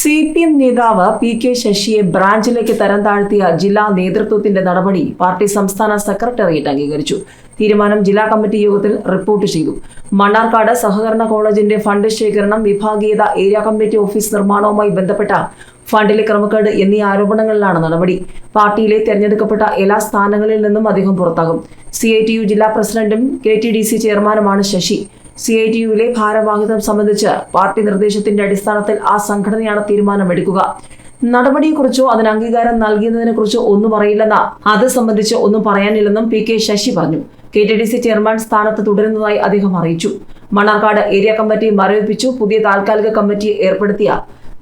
C P M നേതാവ് P K ശശിയെ ബ്രാഞ്ചിലേക്ക് തരം താഴ്ത്തിയ ജില്ലാ നേതൃത്വത്തിന്റെ നടപടി പാർട്ടി സംസ്ഥാന സെക്രട്ടേറിയറ്റ് അംഗീകരിച്ചു. തീരുമാനം ജില്ലാ കമ്മിറ്റി യോഗത്തിൽ റിപ്പോർട്ട് ചെയ്തു. മണ്ണാർക്കാട് സഹകരണ കോളേജിന്റെ ഫണ്ട് ശേഖരണം വിഭാഗീയത ഏരിയ കമ്മിറ്റി ഓഫീസ് നിർമ്മാണവുമായി ബന്ധപ്പെട്ട ഫണ്ടിലെ ക്രമക്കേട് എന്നീ ആരോപണങ്ങളിലാണ് നടപടി. പാർട്ടിയിലെ തെരഞ്ഞെടുക്കപ്പെട്ട എല്ലാ സ്ഥാനങ്ങളിൽ നിന്നും അദ്ദേഹം പുറത്താകും. സി ജില്ലാ പ്രസിഡന്റും കെ ചെയർമാനുമാണ് ശശി. സി ഐ ടി യുവിലെ ഭാരവാഹിത്വം സംബന്ധിച്ച് പാർട്ടി നിർദ്ദേശത്തിന്റെ അടിസ്ഥാനത്തിൽ ആ സംഘടനയാണ് തീരുമാനമെടുക്കുക. നടപടിയെക്കുറിച്ചോ അതിന് അംഗീകാരം നൽകിയതിനെക്കുറിച്ചോ ഒന്നും അറിയില്ലെന്ന അത് സംബന്ധിച്ച് ഒന്നും പറയാനില്ലെന്നും പി കെ ശശി പറഞ്ഞു. K T D C chairman സ്ഥാനത്ത് തുടരുന്നതായി അദ്ദേഹം അറിയിച്ചു. മണ്ണാർക്കാട് ഏരിയ കമ്മിറ്റി മരവിപ്പിച്ചു. പുതിയ താൽക്കാലിക കമ്മിറ്റി ഏർപ്പെടുത്തിയ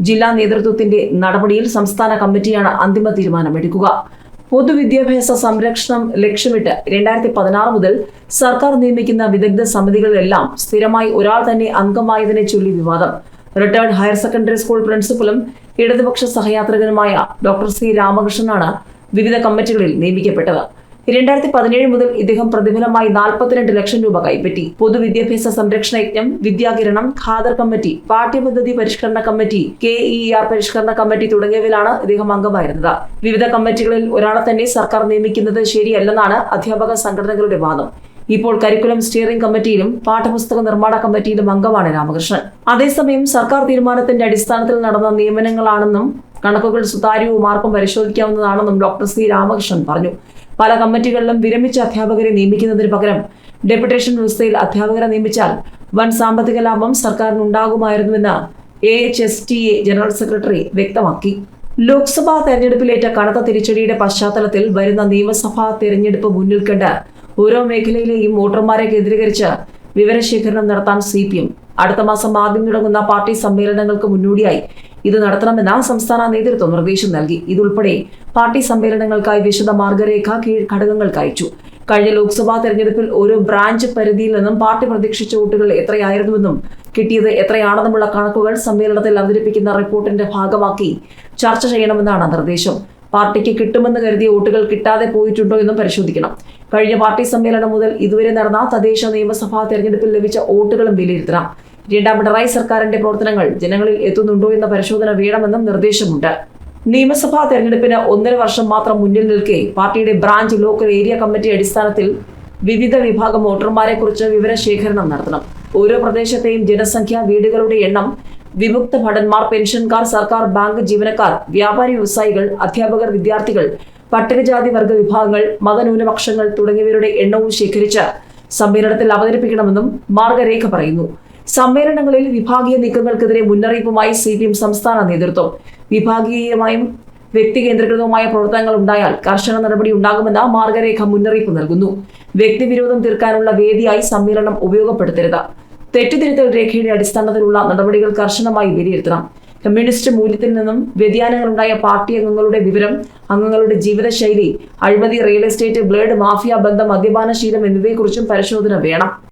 ജില്ലാ നേതൃത്വത്തിന്റെ നടപടിയിൽ സംസ്ഥാന കമ്മിറ്റിയാണ് അന്തിമ തീരുമാനമെടുക്കുക. പൊതുവിദ്യാഭ്യാസ സംരക്ഷണം ലക്ഷ്യമിട്ട് രണ്ടായിരത്തി പതിനാറ് മുതൽ സർക്കാർ നിയമിക്കുന്ന വിദഗ്ധ സമിതികളിലെല്ലാം സ്ഥിരമായി ഒരാൾ തന്നെ അംഗമായതിനെ ചൊല്ലി വിവാദം. റിട്ടയർഡ് ഹയർ സെക്കൻഡറി സ്കൂൾ പ്രിൻസിപ്പലും ഇടതുപക്ഷ സഹയാത്രികനുമായ ഡോക്ടർ സി രാമകൃഷ്ണനാണ് വിവിധ കമ്മിറ്റികളിൽ നിയമിക്കപ്പെട്ടത്. രണ്ടായിരത്തി പതിനേഴ് മുതൽ ഇദ്ദേഹം പ്രതിഫലമായി നാൽപ്പത്തിരണ്ട് ലക്ഷം രൂപ കൈപ്പറ്റി. പൊതുവിദ്യാഭ്യാസ സംരക്ഷണ യജ്ഞം വിദ്യാകിരണം ഖാദർ കമ്മിറ്റി പാഠ്യപദ്ധതി പരിഷ്കരണ കമ്മിറ്റി കെ ഇ ആർ പരിഷ്കരണ കമ്മിറ്റി തുടങ്ങിയവയിലാണ് ഇദ്ദേഹം അംഗമായിരുന്നത്. വിവിധ കമ്മിറ്റികളിൽ ഒരാളെ തന്നെ സർക്കാർ നിയമിക്കുന്നത് ശരിയല്ലെന്നാണ് അധ്യാപക സംഘടനകളുടെ വാദം. ഇപ്പോൾ കരിക്കുലം സ്റ്റിയറിംഗ് കമ്മിറ്റിയിലും പാഠപുസ്തക നിർമ്മാണ കമ്മിറ്റിയിലും അംഗമാണ് രാമകൃഷ്ണൻ. അതേസമയം സർക്കാർ തീരുമാനത്തിന്റെ അടിസ്ഥാനത്തിൽ നടന്ന നിയമനങ്ങളാണെന്നും കണക്കുകൾ സുതാര്യവും ആർക്കും പരിശോധിക്കാവുന്നതാണെന്നും ഡോക്ടർ സി രാമകൃഷ്ണൻ പറഞ്ഞു. പല കമ്മിറ്റികളിലും വിരമിച്ച അധ്യാപകരെ നിയമിക്കുന്നതിന് പകരം ഡെപ്യൂട്ടേഷൻ വ്യവസ്ഥയിൽ അധ്യാപകരെ നിയമിച്ചാൽ വൻ സാമ്പത്തിക ലാഭം സർക്കാരിന് ഉണ്ടാകുമായിരുന്നുവെന്ന് A H S T A general secretary വ്യക്തമാക്കി. ലോക്സഭാ തെരഞ്ഞെടുപ്പിലേറ്റ കനത്ത തിരിച്ചടിയുടെ പശ്ചാത്തലത്തിൽ വരുന്ന നിയമസഭാ തെരഞ്ഞെടുപ്പ് മുന്നിൽ കണ്ട് ഓരോ മേഖലയിലെയും വോട്ടർമാരെ കേന്ദ്രീകരിച്ച് വിവരശേഖരണം നടത്താൻ സി പി എം. അടുത്ത മാസം ആദ്യം തുടങ്ങുന്ന പാർട്ടി സമ്മേളനങ്ങൾക്ക് മുന്നോടിയായി ഇത് നടത്തണമെന്ന് സംസ്ഥാന നേതൃത്വം നിർദ്ദേശം നൽകി. ഇതുൾപ്പെടെ പാർട്ടി സമ്മേളനങ്ങൾക്കായി വിശദ മാർഗരേഖ കീഴ് ഘടകങ്ങൾക്ക് അയച്ചു. കഴിഞ്ഞ ലോക്സഭാ തെരഞ്ഞെടുപ്പിൽ ഒരു ബ്രാഞ്ച് പരിധിയിൽ നിന്നും പാർട്ടി പ്രതീക്ഷിച്ച വോട്ടുകൾ എത്രയായിരുന്നുവെന്നും കിട്ടിയത് എത്രയാണെന്നുമുള്ള കണക്കുകൾ സമ്മേളനത്തിൽ അവതരിപ്പിക്കുന്ന റിപ്പോർട്ടിന്റെ ഭാഗമാക്കി ചർച്ച ചെയ്യണമെന്നാണ് നിർദ്ദേശം. പാർട്ടിക്ക് കിട്ടുമെന്ന് കരുതിയ വോട്ടുകൾ കിട്ടാതെ പോയിട്ടുണ്ടോ എന്നും പരിശോധിക്കണം. കഴിഞ്ഞ പാർട്ടി സമ്മേളനം മുതൽ ഇതുവരെ നടന്ന തദ്ദേശ നിയമസഭാ തെരഞ്ഞെടുപ്പിൽ ലഭിച്ച വോട്ടുകളും വിലയിരുത്തണം. രണ്ടാം പിണറായി സർക്കാരിന്റെ പ്രവർത്തനങ്ങൾ ജനങ്ങളിൽ എത്തുന്നുണ്ടോ എന്ന പരിശോധന വേണമെന്നും നിർദ്ദേശമുണ്ട്. നിയമസഭാ തെരഞ്ഞെടുപ്പിന് ഒന്നര വർഷം മാത്രം മുന്നിൽ നിൽക്കെ പാർട്ടിയുടെ ബ്രാഞ്ച് ലോക്കൽ ഏരിയ കമ്മിറ്റി അടിസ്ഥാനത്തിൽ വിവിധ വിഭാഗം വോട്ടർമാരെ കുറിച്ച് വിവരശേഖരണം നടത്തണം. ഓരോ പ്രദേശത്തെയും ജനസംഖ്യ വീടുകളുടെ എണ്ണം വിമുക്ത ഭടന്മാർ പെൻഷൻകാർ സർക്കാർ ബാങ്ക് ജീവനക്കാർ വ്യാപാരി വ്യവസായികൾ അധ്യാപകർ വിദ്യാർത്ഥികൾ പട്ടികജാതി വർഗ വിഭാഗങ്ങൾ മതന്യൂനപക്ഷങ്ങൾ തുടങ്ങിയവരുടെ എണ്ണവും ശേഖരിച്ച് സമ്മേളനത്തിൽ അവതരിപ്പിക്കണമെന്നും മാർഗരേഖ പറയുന്നു. സമ്മേളനങ്ങളിൽ വിഭാഗീയ നീക്കങ്ങൾക്കെതിരെ മുന്നറിയിപ്പുമായി സി പി എം സംസ്ഥാന നേതൃത്വം. വിഭാഗീയമായും വ്യക്തികേന്ദ്രീകൃതവുമായ പ്രവർത്തനങ്ങൾ ഉണ്ടായാൽ കർശന നടപടി ഉണ്ടാകുമെന്ന മാർഗരേഖ മുന്നറിയിപ്പ് നൽകുന്നു. വ്യക്തിവിരോധം തീർക്കാനുള്ള വേദിയായി സമ്മേളനം ഉപയോഗപ്പെടുത്തരുത്. തെറ്റുതിരുത്തൽ രേഖയുടെ അടിസ്ഥാനത്തിലുള്ള നടപടികൾ കർശനമായി വിലയിരുത്തണം. കമ്മ്യൂണിസ്റ്റ് മൂല്യത്തിൽ നിന്നും വ്യതിയാനങ്ങളുണ്ടായ പാർട്ടി അംഗങ്ങളുടെ വിവരം അംഗങ്ങളുടെ ജീവിതശൈലി അഴിമതി റിയൽ എസ്റ്റേറ്റ് ബ്ലേഡ് മാഫിയ ബന്ധം മദ്യപാനശീലം എന്നിവയെക്കുറിച്ചും പരിശോധന വേണം.